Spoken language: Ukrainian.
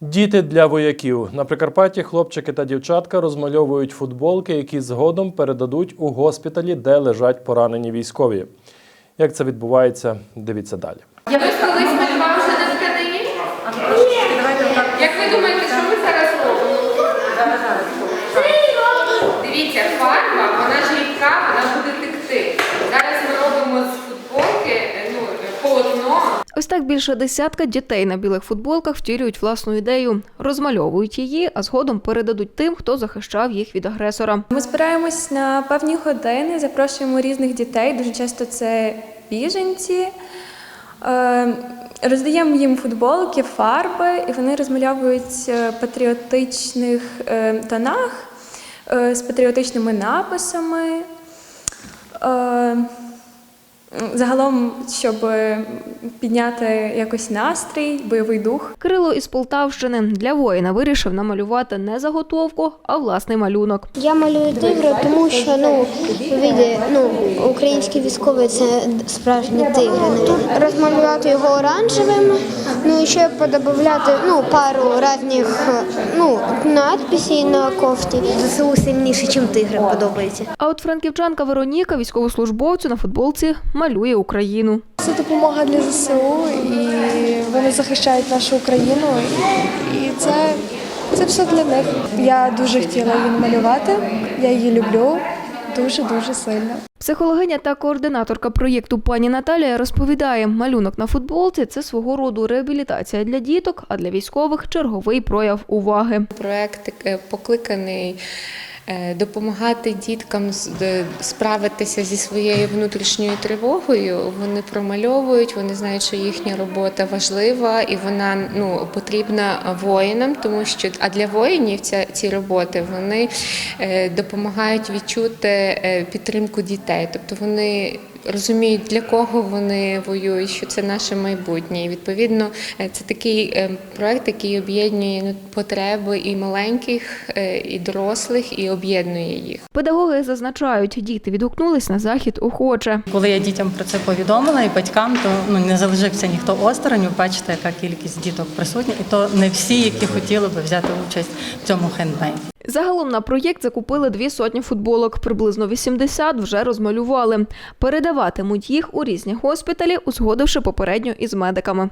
Діти для вояків на Прикарпатті хлопчики та дівчатка розмальовують футболки, які згодом передадуть у госпіталі, де лежать поранені військові. Як це відбувається, дивіться далі. Я ви колись малювався на тканині? Як ви думаєте, що ми зараз робимо? Дивіться, фарба, вона ж рідка, вона буде текти. Зараз ми робимо з футболки е, ну, полотно. Ось так більше десятка дітей на білих футболках втілюють власну ідею, розмальовують її, а згодом передадуть тим, хто захищав їх від агресора. Ми збираємось на певні години, запрошуємо різних дітей. Дуже часто це біженці. Е, Роздаємо їм футболки, фарби, і вони розмальовують е, патріотичних е, тонах з патріотичними написами. Е, Загалом, щоб підняти якось настрій, бойовий дух. Кирило із Полтавщини для воїна вирішив намалювати не заготовку, а власний малюнок. Я малюю тигра, тому що ну види, ну українські військові це справжні тигри. Розмалювати його оранжевим, ну і ще подобавляти ну пару різних ну надписей на кофті. ЗСУ сильніше, ніж тигри подобається. А от франківчанка Вероніка військовослужбовцю на футболці малює Україну. Це допомога для ЗСУ, і вони захищають нашу Україну. І це, це все для них. Я дуже хотіла її малювати, я її люблю дуже дуже сильно. Психологиня та координаторка проєкту пані Наталія розповідає, малюнок на футболці це свого роду реабілітація для діток, а для військових черговий прояв уваги. Проект е, покликаний допомагати діткам справитися зі своєю внутрішньою тривогою. Вони промальовують, вони знають, що їхня робота важлива і вона ну потрібна воїнам, тому що а для воїнів ця ці роботи вони е, допомагають відчути е, підтримку дітей, тобто вони. Розуміють, для кого вони воюють, що це наше майбутнє. І відповідно е, це такий е, проект, який об'єднує ну, потреби і маленьких, е, і дорослих, і об'єднує їх. Педагоги зазначають, діти відгукнулись на захід охоче. Коли я дітям про це повідомила і батькам, то ну не залишився ніхто осторонь. Ви бачите, яка кількість діток присутня, і то не всі, які хотіли би взяти участь в цьому хендмейді. Загалом на проєкт закупили дві сотні футболок, приблизно 80 вже розмалювали. Передаватимуть їх у різні госпіталі, узгодивши попередньо із медиками.